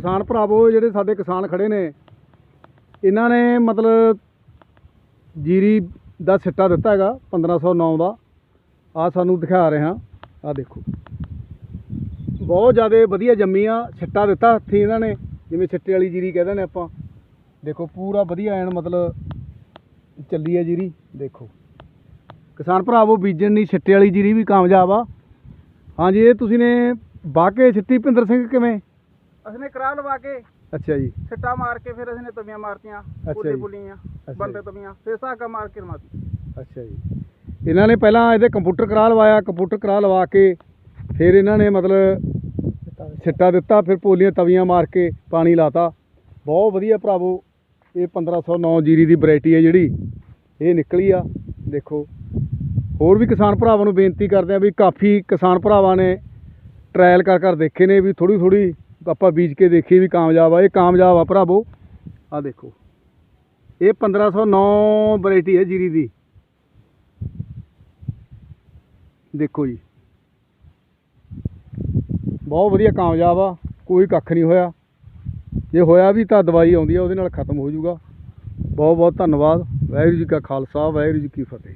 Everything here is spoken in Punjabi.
ਕਿਸਾਨ ਭਰਾਵੋ ਜਿਹੜੇ ਸਾਡੇ ਕਿਸਾਨ ਖੜੇ ਨੇ, ਇਹਨਾਂ ਨੇ ਮਤਲਬ ਜੀਰੀ ਦਾ ਸਿੱਟਾ ਦਿੱਤਾ ਹੈਗਾ 1509 ਦਾ। ਆ ਸਾਨੂੰ ਦਿਖਾ ਰਹੇ ਹਾਂ। ਆ ਦੇਖੋ। ਬਹੁਤ ਜ਼ਿਆਦਾ ਵਧੀਆ ਜੰਮੀ ਆ ਸਿੱਟਾ ਦਿੱਤਾ ਹੱਥੀ ਇਹਨਾਂ ਨੇ, ਜਿਵੇਂ ਸਿੱਟੇ ਵਾਲੀ ਜੀਰੀ ਕਹਿੰਦੇ ਨੇ ਆਪਾਂ। ਦੇਖੋ, ਪੂਰਾ ਵਧੀਆ ਐਨ ਮਤਲਬ ਚੱਲੀ ਹੈ ਜੀਰੀ, ਦੇਖੋ। ਕਿਸਾਨ ਭਰਾਵੋ, ਬੀਜਣ ਦੀ ਸਿੱਟੇ ਵਾਲੀ ਜੀਰੀ ਵੀ ਕਾਮਯਾਬ ਆ। ਹਾਂਜੀ, ਇਹ ਤੁਸੀਂ ਨੇ ਬਾਕੇ ਛਿੱਟੀ ਭਿੰਦਰ ਸਿੰਘ ਕਿਵੇਂ? ਅਸੀਂ ਨੇ ਕਰਾ ਲਵਾ ਕੇ ਅੱਛਾ ਜੀ। ਛਿੱਟਾ ਮਾਰ ਕੇ ਫਿਰ ਅਸੀਂ ਨੇ ਤਵੀਆਂ ਮਾਰਤੀਆਂ ਪੁੱਲੀ। ਪੁੱਲੀਆਂ। ਬੰਦੇ ਤਵੀਆਂ ਫਿਰ ਸਾਗਾ ਮਾਰ ਕੇ ਮਾਰਤੀ ਅੱਛਾ ਜੀ। ਇਹਨਾਂ ਨੇ ਪਹਿਲਾਂ ਇਹਦੇ ਕੰਪਿਊਟਰ ਕਰਾ ਲਵਾਇਆ ਕੰਪਿਊਟਰ ਕਰਾ ਲਵਾ ਕੇ ਫਿਰ ਇਹਨਾਂ ਨੇ ਮਤਲਬ ਸਿੱਟਾ ਦਿੱਤਾ ਫਿਰ ਪੋਲੀਆਂ ਤਵੀਆਂ ਮਾਰ ਕੇ ਪਾਣੀ ਲਾਤਾ। ਬਹੁਤ ਵਧੀਆ ਭਰਾਵੋ ਇਹ 1509 ਜੀਰੀ ਦੀ ਵੈਰਾਈਟੀ ਹੈ ਜਿਹੜੀ ਇਹ ਨਿਕਲੀ ਆ ਦੇਖੋ। ਹੋਰ ਵੀ ਕਿਸਾਨ ਭਰਾਵਾਂ ਨੂੰ ਬੇਨਤੀ ਕਰਦੇ ਆ ਵੀ ਕਾਫੀ ਕਿਸਾਨ ਭਰਾਵਾਂ ਨੇ ਟਰਾਇਲ ਕਰ ਕਰ ਦੇਖੇ ਨੇ ਵੀ ਥੋੜੀ ਥੋੜੀ ਆਪਾਂ ਬੀਜ ਕੇ ਦੇਖੀ ਵੀ ਕਾਮਯਾਬ ਆ, ਇਹ ਕਾਮਯਾਬ ਆ ਭਰਾਵੋ। ਆ ਦੇਖੋ। ਇਹ 1509 ਵੈਰਾਈਟੀ ਹੈ ਜੀਰੀ ਦੀ। ਦੇਖੋ ਜੀ। ਬਹੁਤ ਵਧੀਆ ਕਾਮਯਾਬ ਆ, ਕੋਈ ਕੱਖ ਨਹੀਂ ਹੋਇਆ। ਜੇ ਹੋਇਆ ਵੀ ਤਾਂ ਦਵਾਈ ਆਉਂਦੀ ਆ, ਉਹਦੇ ਨਾਲ ਖਤਮ ਹੋ ਜਾਊਗਾ। ਬਹੁਤ ਬਹੁਤ ਧੰਨਵਾਦ। ਵਾਹਿਗੁਰੂ ਜੀ ਕਾ ਖਾਲਸਾ, ਵਾਹਿਗੁਰੂ ਜੀ ਕੀ ਫਤਿਹ।